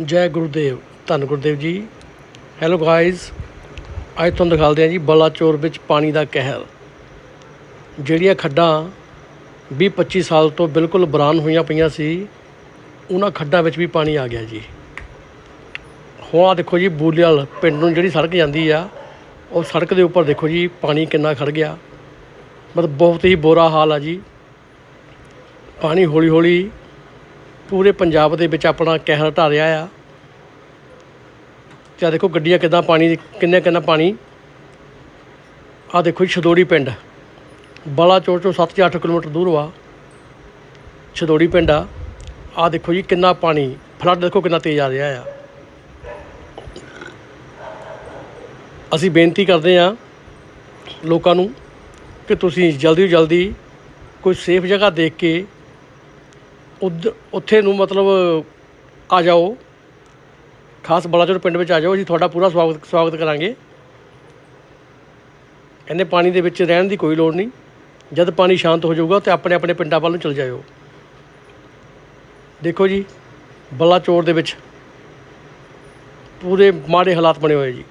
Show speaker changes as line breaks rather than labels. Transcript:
ਜੈ ਗੁਰੂਦੇਵ, ਧੰਨ ਗੁਰਦੇਵ ਜੀ। ਹੈਲੋ ਗਾਇਜ਼ ਅੱਜ ਤੁਹਾਨੂੰ ਦਿਖਾਉਂਦੇ ਹਾਂ ਜੀ ਬਲਾਚੌਰ ਵਿੱਚ ਪਾਣੀ ਦਾ ਕਹਿਰ। ਜਿਹੜੀਆਂ ਖੱਡਾਂ 20 25 ਸਾਲ ਤੋਂ ਬਿਲਕੁਲ ਬਰਾਨ ਹੋਈਆਂ ਪਈਆਂ ਸੀ, ਉਹਨਾਂ ਖੱਡਾਂ ਵਿੱਚ ਵੀ ਪਾਣੀ ਆ ਗਿਆ ਜੀ। ਹੁਣ ਆਹ ਦੇਖੋ ਜੀ ਬੂਲੇਵਾਲ ਪਿੰਡ ਨੂੰ ਜਿਹੜੀ ਸੜਕ ਜਾਂਦੀ ਆ, ਉਹ ਸੜਕ ਦੇ ਉੱਪਰ ਦੇਖੋ ਜੀ ਪਾਣੀ ਕਿੰਨਾ ਖੜ ਗਿਆ। ਮਤਲਬ ਬਹੁਤ ਹੀ ਬੁਰਾ ਹਾਲ ਆ ਜੀ। ਪਾਣੀ ਹੌਲੀ ਹੌਲੀ ਪੂਰੇ ਪੰਜਾਬ ਦੇ ਵਿੱਚ ਆਪਣਾ ਕਹਿਰ ਢਾ ਰਿਹਾ ਆ। ਤੇ ਆਹ ਦੇਖੋ ਗੱਡੀਆਂ ਕਿੱਦਾਂ ਪਾਣੀ, ਕਿੰਨੇ ਕਿੰਨਾ ਪਾਣੀ। ਆਹ ਦੇਖੋ ਜੀ ਛਦੋੜੀ ਪਿੰਡ। ਬਲਾਚੌਰ ਤੋਂ 7 ਜਾਂ 8 ਕਿਲੋਮੀਟਰ ਦੂਰ ਵਾ। ਛਦੋੜੀ ਪਿੰਡ ਆ। ਆਹ ਦੇਖੋ ਜੀ ਕਿੰਨਾ ਪਾਣੀ, ਫਲੱਡ ਦੇਖੋ ਕਿੰਨਾ ਤੇਜ਼ ਆ ਰਿਹਾ ਆ। ਅਸੀਂ ਬੇਨਤੀ ਕਰਦੇ ਆ ਲੋਕਾਂ ਨੂੰ ਕਿ ਤੁਸੀਂ ਜਲਦੀ ਤੋਂ ਜਲਦੀ ਕੋਈ ਸੇਫ ਜਗ੍ਹਾ ਦੇਖ ਕੇ ਉਧ ਉੱਥੇ ਨੂੰ ਮਤਲਬ ਆ ਜਾਓ। ਖਾਸ ਬਲਾਚੌਰ ਪਿੰਡ ਵਿੱਚ ਆ ਜਾਓ। ਅਸੀਂ ਤੁਹਾਡਾ ਪੂਰਾ ਸਵਾਗਤ ਸਵਾਗਤ ਕਰਾਂਗੇ। ਇੰਨੇ ਪਾਣੀ ਦੇ ਵਿੱਚ ਰਹਿਣ ਦੀ ਕੋਈ ਲੋੜ ਨਹੀਂ। ਜਦ ਪਾਣੀ ਸ਼ਾਂਤ ਹੋ ਜਾਊਗਾ ਤੇ ਆਪਣੇ ਆਪਣੇ ਪਿੰਡਾਂ ਵੱਲ ਨੂੰ ਚਲ ਜਾਇਓ। ਦੇਖੋ ਜੀ, ਬਲਾਚੌਰ ਦੇ ਵਿੱਚ ਪੂਰੇ ਮਾੜੇ ਹਾਲਾਤ ਬਣੇ ਹੋਏ ਜੀ।